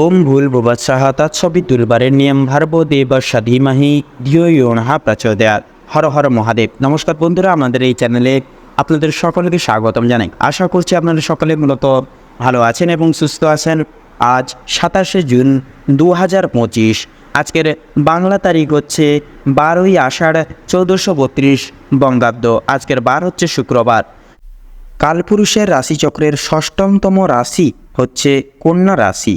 ওম ভুল বুবাৎসাহ তৎসবি দুর্বারের নিয়ম ভার্ব সাধি মাহি ধিও ইউনহা প্রচোদয়াত হর হর মহাদেব। নমস্কার বন্ধুরা, আমাদের এই চ্যানেলে আপনাদের সকলকে স্বাগতম জানাই। আশা করছি আপনারা সকলে মূলত ভালো আছেন এবং সুস্থ আছেন। আজ সাতাশে জুন দু হাজার পঁচিশ, আজকের বাংলা তারিখ হচ্ছে বারোই আষাঢ় চৌদ্দশো বত্রিশ বঙ্গাব্দ। আজকের বার হচ্ছে শুক্রবার। কালপুরুষের রাশিচক্রের ষষ্ঠমতম রাশি হচ্ছে কন্যা রাশি।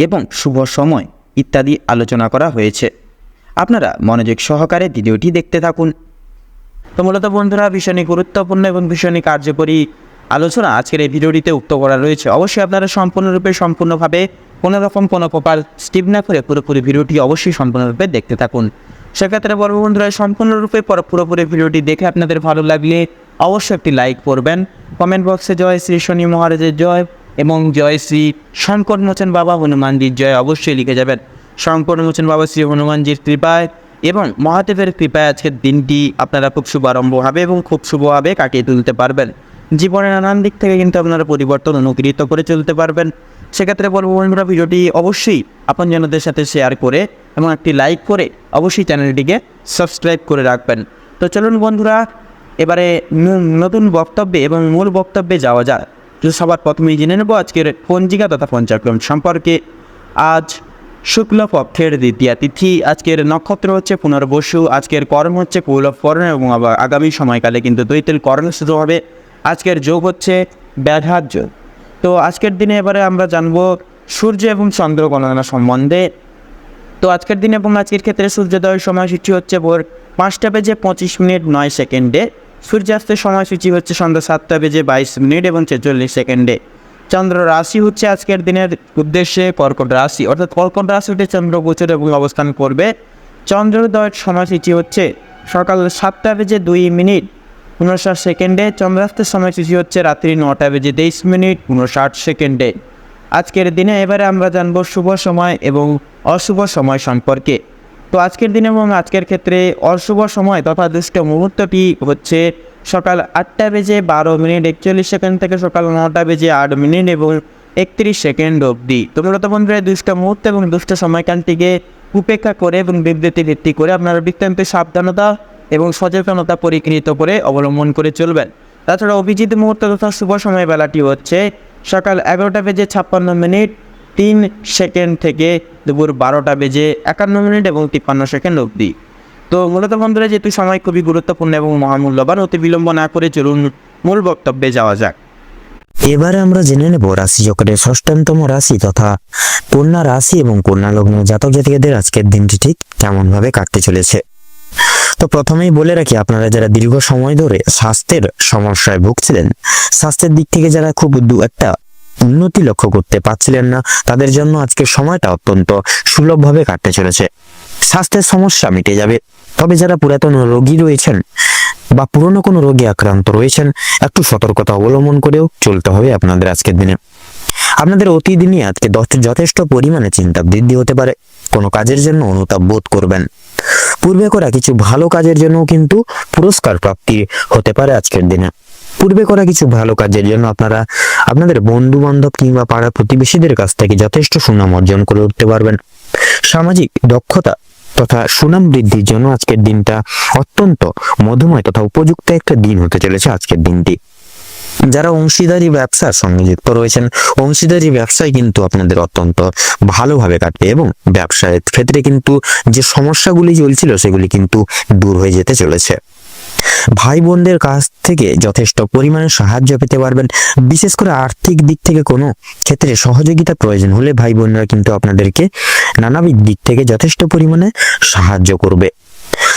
এবং শুভ সময় ইত্যাদি আলোচনা করা হয়েছে। আপনারা মনোযোগ সহকারে ভিডিওটি দেখতে থাকুন। তো মূলত বন্ধুরা ভীষণই গুরুত্বপূর্ণ এবং ভীষণই কার্যকরী আলোচনা আজকের এই ভিডিওটিতে উক্ত করা রয়েছে। অবশ্যই আপনারা সম্পূর্ণরূপে, সম্পূর্ণভাবে কোনো রকম, কোনো প্রকার স্টিপ না করে পুরোপুরি ভিডিওটি অবশ্যই সম্পূর্ণরূপে দেখতে থাকুন। সেক্ষেত্রে বড় বন্ধুরা, সম্পূর্ণরূপে পর- পুরোপুরি ভিডিওটি দেখে আপনাদের ভালো লাগলে অবশ্যই একটি লাইক করবেন। কমেন্ট বক্সে জয় শ্রী শনি মহারাজের জয়। এবং জয় শ্রী শঙ্কর মোচন বাবা হনুমানজির জয় অবশ্যই লিখে যাবেন। শঙ্কর মোচন বাবা শ্রী হনুমানজির কৃপায় এবং মহাদেবের কৃপায় আজকের দিনটি আপনারা খুব শুভারম্ভ হবে এবং খুব শুভভাবে কাটিয়ে তুলতে পারবেন। জীবনের নানান দিক থেকে কিন্তু আপনারা পরিবর্তন অনুকৃত করে চলতে পারবেন। সেক্ষেত্রে বলব বন্ধুরা, ভিডিওটি অবশ্যই আপনজনদের সাথে শেয়ার করে এবং একটি লাইক করে অবশ্যই চ্যানেলটিকে সাবস্ক্রাইব করে রাখবেন। তো চলুন বন্ধুরা, এবারে নতুন বক্তব্যে এবং মূল বক্তব্যে যাওয়া যায় সবার প্রথমেই জেনে নেব আজকের পঞ্জিকা তথা পঞ্চাক্রম সম্পর্কে, আজ শুক্ল শুক্লপক্ষের দ্বিতীয় তিথি, আজকের নক্ষত্র হচ্ছে পুনর্বসু, আজকের কর্ম হচ্ছে কৌলভকর্ণ এবং আগামী সময়কালে কিন্তু দৈতেল কর্ণ শুরু হবে। আজকের যোগ হচ্ছে ব্যাঘাত যোগ। তো আজকের দিনে এবারে আমরা জানব সূর্য এবং চন্দ্র গণনা সম্বন্ধে। তো আজকের দিনে এবং আজকের ক্ষেত্রে সূর্যোদয়ের সময়সূচি হচ্ছে ভোর পাঁচটা বেজে পঁচিশ মিনিট নয় সেকেন্ডে। সূর্যাস্তের সময়সূচি হচ্ছে সন্ধ্যা সাতটা বেজে বাইশ মিনিট এবং ছেচল্লিশ সেকেন্ডে। চন্দ্র রাশি হচ্ছে আজকের দিনের উদ্দেশ্যে কর্কট রাশি, অর্থাৎ কর্কট রাশিতে চন্দ্র গোচর এবং অবস্থান করবে। চন্দ্রোদয়ের সময়সূচি হচ্ছে সকাল সাতটা বেজে দুই মিনিট উনষাট সেকেন্ডে। চন্দ্রাস্তের সময়সূচি হচ্ছে রাত্রি নটা বেজে তেইশ মিনিট উনষাট সেকেন্ডে। আজকের দিনে এবারে আমরা জানব শুভ সময় এবং অশুভ সময় সম্পর্কে। তো আজকের দিনে এবং আজকের ক্ষেত্রে অশুভ সময় তথা দুষ্ট মুহূর্তটি হচ্ছে সকাল আটটা বেজে বারো মিনিট, একচল্লিশ সেকেন্ড থেকে সকাল নটা বেজে আট মিনিট এবং একত্রিশ সেকেন্ড অবধি। তো মূলত বন্ধুরা দুষ্ট মুহূর্ত এবং দুষ্ট সময়কালটিকে উপেক্ষা করে এবং বিবৃতি ভিত্তি করে আপনারা বিজ্ঞান্ত সাবধানতা এবং সচেতনতা পরিকৃত করে অবলম্বন করে চলবেন। তাছাড়া অভিজিৎ মুহূর্ত তথা শুভ সময় বেলাটি হচ্ছে সকাল এগারোটা বেজে ছাপ্পান্ন মিনিট তিন সেকেন্ড থেকে দুপুর বারোটা বেজে একান্ন মিনিট এবং তিপ্পান্ন সেকেন্ড অবধি। তো মূলত বন্ধুরা, যেহেতু সময় খুবই গুরুত্বপূর্ণ এবং মহামূল্যবান, অতি বিলম্ব না করে চলুন মূল বক্তব্যে যাওয়া যাক। এবারে আমরা জেনে নেব রাশি চক্রের ষষ্ঠতম রাশি তথা কন্যা রাশি এবং কন্যা লগ্ন জাতক জাতিকাদের আজকের দিনটি ঠিক কেমন ভাবে কাটতে চলেছে। তো প্রথমেই বলে রাখি, আপনারা যারা দীর্ঘ সময় ধরে স্বাস্থ্যের সমস্যায় ভুগছিলেন, স্বাস্থ্যের দিক থেকে যারা খুব একটা উন্নতি লক্ষ্য করতে পারছিলেন না। তাদের জন্য আজকের সময়টা অত্যন্ত সুলভভাবে কাটতে চলেছে। স্বাস্থ্যের সমস্যা মিটে যাবে। তবে যারা পুরাতন রোগী রয়েছেন বা পুরনো কোনো রোগে আক্রান্ত রয়েছেন, একটু সতর্কতা অবলম্বন করেও চলতে হবে আপনাদের আজকের দিনে। আপনাদের অতিদিনই আজকে দশ- যথেষ্ট পরিমাণে চিন্তা বৃদ্ধি হতে পারে। কোনো কাজের জন্য অনুতাপ বোধ করবেন। পূর্বে করা কিছু ভালো কাজের জন্য কিন্তু পুরস্কার প্রাপ্তি হতে পারে আজকের দিনে। পূর্বে করা কিছু ভালো কাজের জন্য আপনারা আপনাদের বন্ধু বান্ধব কিংবা পাড়া প্রতিবেশীদের কাছ থেকে যথেষ্ট সুনাম অর্জন করে উঠতে পারবেন। সামাজিক দক্ষতা তথা সুনাম বৃদ্ধির জন্য আজকের দিনটা অত্যন্ত মধুময় তথা উপযুক্ত একটা দিন হতে চলেছে আজকের দিনটি। যারা অংশীদারি ব্যবসার সঙ্গে যুক্ত রয়েছেন, অংশীদারি ব্যবসায় কিন্তু আপনাদের অত্যন্ত ভালোভাবে কাটবে এবং ব্যবসায়ের ক্ষেত্রে কিন্তু যে সমস্যাগুলি চলছিল সেগুলি কিন্তু দূর হয়ে যেতে চলেছে। ভাই বোনদের কাছ থেকে যথেষ্ট পরিমাণে সাহায্য পেতে পারবেন। বিশেষ করে আর্থিক দিক থেকে কোনো ক্ষেত্রে সহযোগিতা প্রয়োজন হলে ভাই বোনরা কিন্তু আপনাদেরকে নানাবিধ দিক থেকে যথেষ্ট পরিমাণে সাহায্য করবে।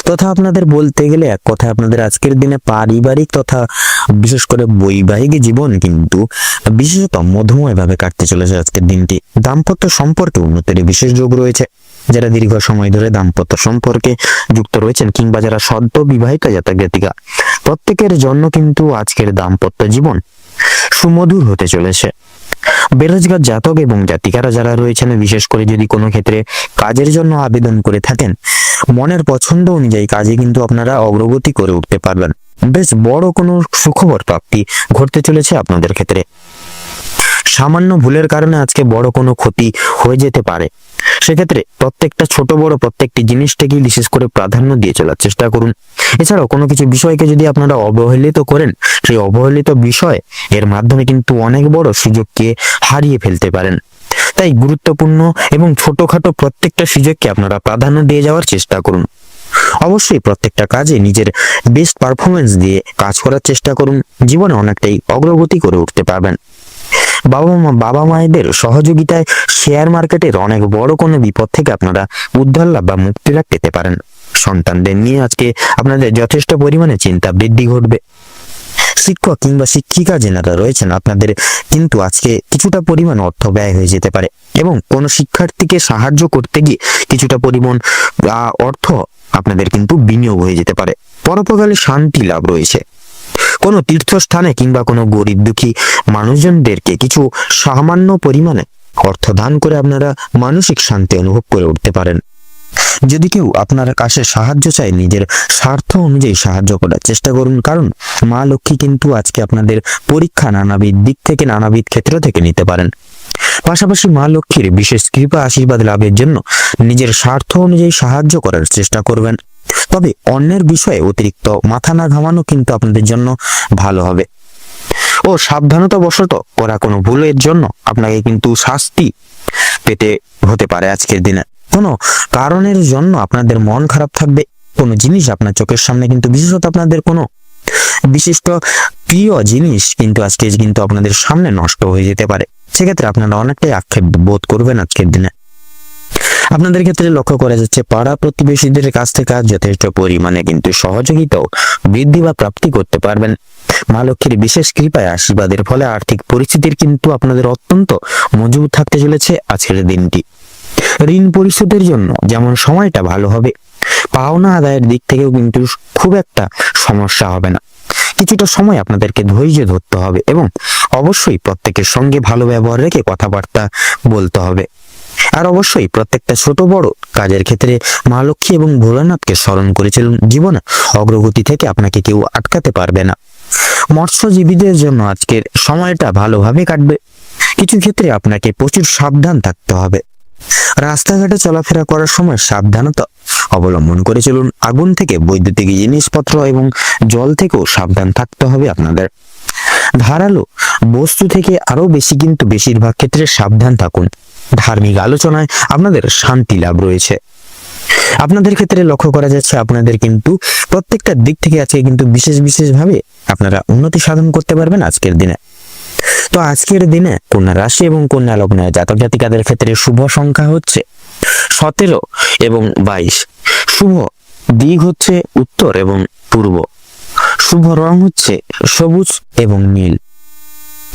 তথা আপনাদের বলতে গেলে এক কথায় আপনাদের আজকের দিনে পারিবারিক তথা বিশেষ করে বৈবাহিক জীবন কিন্তু বিশেষত মধুময় ভাবে কাটতে চলেছে আজকের দিনটি। দাম্পত্য সম্পর্কে উন্নতির বিশেষ যোগ রয়েছে। যারা দীর্ঘ সময় ধরে দাম্পত্য সম্পর্কে যুক্ত রয়েছেন কিংবা যারা সদ্য বিবাহিত জাতক জাতিকা প্রত্যেকের জন্য কিন্তু আজকের দাম্পত্য জীবন সুমধুর হতে চলেছে। বেরোজগার জাতক এবং জাতিকারা যারা রয়েছেন, বিশেষ করে যদি কোনো ক্ষেত্রে কাজের জন্য আবেদন করে থাকেন, মনের পছন্দ অনুযায়ী কাজে কিন্তু আপনারা অগ্রগতি করে উঠতে পারবেন। বেশ বড় কোনো সুখবর প্রাপ্তি ঘটতে চলেছে আপনাদের ক্ষেত্রে। সামান্য ভুলের কারণে আজকে বড় কোনো ক্ষতি হয়ে যেতে পারে। সেক্ষেত্রে প্রত্যেকটা ছোট, বড় প্রত্যেকটি জিনিসটাকেই বিশেষ করে প্রাধান্য দিয়ে চলার চেষ্টা করুন। এছাড়াও কোনো কিছু বিষয়কে যদি আপনারা অবহেলিত করেন, সেই অবহেলিত বিষয় এর মাধ্যমে কিন্তু অনেক বড় সুযোগকে হারিয়ে ফেলতে পারেন। তাই গুরুত্বপূর্ণ এবং ছোটখাটো প্রত্যেকটা সুযোগকে আপনারা প্রাধান্য দিয়ে যাওয়ার চেষ্টা করুন। অবশ্যই প্রত্যেকটা কাজে নিজের বেস্ট পারফরমেন্স দিয়ে কাজ করার চেষ্টা করুন। জীবনে অনেকটাই অগ্রগতি করে উঠতে পারবেন। বাবা মা, বাবা মায়েদের সহযোগিতায় শেয়ার মার্কেটের অনেক বড় কোনো বিপদ থেকে আপনারা উদ্ধার, লাভ বা মুক্তি লাভ পেতে পারেন। সন্তানদের নিয়ে আজকে আপনাদের যথেষ্ট পরিমাণে চিন্তা বৃদ্ধি ঘটবে। শিক্ষক কিংবা শিক্ষিকা যেনারা রয়েছেন, আপনাদের কিন্তু আজকে কিছুটা পরিমাণ অর্থ ব্যয় হয়ে যেতে পারে এবং কোনো শিক্ষার্থীকে সাহায্য করতে গিয়ে কিছুটা পরিমাণ অর্থ আপনাদের কিন্তু বিনিয়োগ হয়ে যেতে পারে। পরোপকালে শান্তি লাভ রয়েছে। কোনো তীর্থস্থানে কিংবা কোনো গরিব দুঃখী মানুষজনদেরকে কিছু সামান্য পরিমাণে অর্থ দান করে আপনারা মানসিক শান্তি অনুভব করে উঠতে পারেন। যদি কেউ আপনার কাছে সাহায্য চায়, নিজের স্বার্থ অনুযায়ী সাহায্য করার চেষ্টা করুন। কারণ মা লক্ষ্মী কিন্তু আজকে আপনাদের পরীক্ষা নানাবিধ দিক থেকে, নানাবিধ ক্ষেত্র থেকে নিতে পারেন। পাশাপাশি মা লক্ষ্মীর বিশেষ কৃপা আশীর্বাদ লাভের জন্য নিজের স্বার্থ অনুযায়ী সাহায্য করার চেষ্টা করবেন। তবে অন্যের বিষয়ে অতিরিক্ত মাথা না ঘামানো কিন্তু আপনাদের জন্য ভালো হবে। ও সাবধানতা বশত করা কোনো ভুলের জন্য আপনাকে কিন্তু শাস্তি পেতে হতে পারে আজকের দিনে। কোনো কারণের জন্য আপনাদের মন খারাপ থাকবে, কোনো জিনিস আপনার চোখের সামনে কিন্তু বিশেষত আপনাদের কোনো বিশিষ্ট প্রিয় জিনিস কিন্তু আজকে কিন্তু আপনাদের সামনে নষ্ট হয়ে যেতে পারে। সেক্ষেত্রে আপনারা অনেকটাই আক্ষেপ বোধ করবেন আজকের দিনে। আপনাদের ক্ষেত্রে লক্ষ্য করা যাচ্ছে পাড়া প্রতিবেশীদের কাছ থেকে যথেষ্ট পরিমাণে কিন্তু সহযোগিতাও বৃদ্ধি বা প্রাপ্তি করতে পারবেন। মা লক্ষ্মীর বিশেষ কৃপায় আশীর্বাদের ফলে আর্থিক পরিস্থিতির কিন্তু আপনাদের অত্যন্ত মজবুত থাকতে চলেছে আজকের দিনটি। ঋণ পরিশোধের জন্য যেমন সময়টা ভালো হবে, পাওনা আদায়ের দিক থেকেও কিন্তু খুব একটা সমস্যা হবে না। কিছুটা সময় আপনাদেরকে ধৈর্য ধরতে হবে এবং অবশ্যই প্রত্যেকের সঙ্গে ভালো ব্যবহার রেখে কথাবার্তা বলতে হবে। আর অবশ্যই প্রত্যেকটা ছোট বড় কাজের ক্ষেত্রে মা লক্ষ্মী এবং ভোলানাথকে স্মরণ করেছিলেন জীবনে অগ্রগতি থেকে আপনাকে কেউ আটকাতে পারবে না। মৎস্যজীবীদের জন্য আজকের সময়টা ভালোভাবে কাটবে। কিছু ক্ষেত্রে আপনাকে প্রচুর সাবধান থাকতে হবে। রাস্তাঘাটে চলাফেরা করার সময় সাবধানতা অবলম্বন করে চলুন। আগুন থেকে বৈদ্যুতিক জিনিসপত্র এবং জল থেকেও সাবধান থাকতে হবে আপনাদের। ধারালো বস্তু থেকে আরও বেশি কিন্তু বেশিরভাগ ক্ষেত্রে সাবধান থাকুন। ধার্মিক আলোচনায় আপনাদের শান্তি লাভ রয়েছে। আপনাদের ক্ষেত্রে লক্ষ্য করা যাচ্ছে আপনাদের কিন্তু প্রত্যেকটা দিক থেকে আজকে কিন্তু বিশেষ বিশেষ ভাবে আপনারা উন্নতি সাধন করতে পারবেন আজকের দিনে। তো আজকের দিনে কন্যা রাশি এবং কন্যা লগ্নের জাতক জাতিকাদের ক্ষেত্রে শুভ সংখ্যা হচ্ছে সতেরো এবং বাইশ। শুভ দিক হচ্ছে উত্তর এবং পূর্ব। শুভ রং হচ্ছে সবুজ এবং নীল।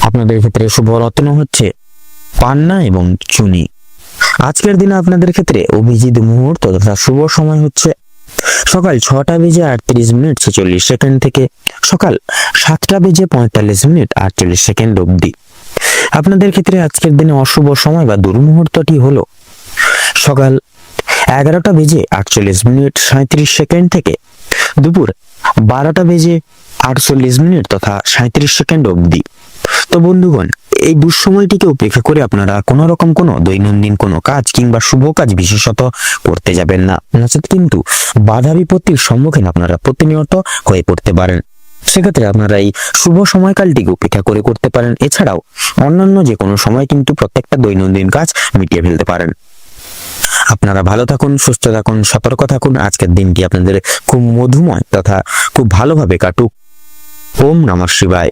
আপনাদের ক্ষেত্রে শুভ রত্ন হচ্ছে পান্না এবং চুনি। আজকের দিনে আপনাদের ক্ষেত্রে অভিজিৎ মুহূর্ত তথা শুভ সময় হচ্ছে সকাল ছটা বেজে আটত্রিশ মিনিট ছেচল্লিশ সেকেন্ড থেকে সকাল সাতটা বেজে পঁয়তাল্লিশ মিনিট আটচল্লিশ সেকেন্ড অবধি। আপনাদের ক্ষেত্রে আজকের দিনে অশুভ সময় বা দুর্মুহূর্তটি হলো সকাল এগারোটা বেজে আটচল্লিশ মিনিট সাঁত্রিশ সেকেন্ড থেকে দুপুর বারোটা বেজে আটচল্লিশ মিনিট তথা সাঁত্রিশ সেকেন্ড অবধি। তো বন্ধুগণ, এই দুঃসময়টিকে উপেক্ষা করে আপনারা কোনো রকম কোনো দৈনন্দিন কোনো কাজ কিংবা শুভ কাজ বিশেষত করতে যাবেন না। নচেত কিন্তু বাধা বিপত্তির সম্মুখীন আপনারা প্রতিনিয়ত হয়ে পড়তে পারেন। সেক্ষেত্রে আপনারা এই শুভ সময়কালটিকে উপেক্ষা করে করতে পারেন। এছাড়াও অন্যান্য যে কোনো সময় কিন্তু প্রত্যেকটা দৈনন্দিন কাজ মিটিয়ে ফেলতে পারেন। আপনারা ভালো থাকুন, সুস্থ থাকুন, সতর্ক থাকুন। আজকের দিনটি আপনাদের খুব মধুময় তথা খুব ভালোভাবে কাটুক। ওম নমঃ শিবায়।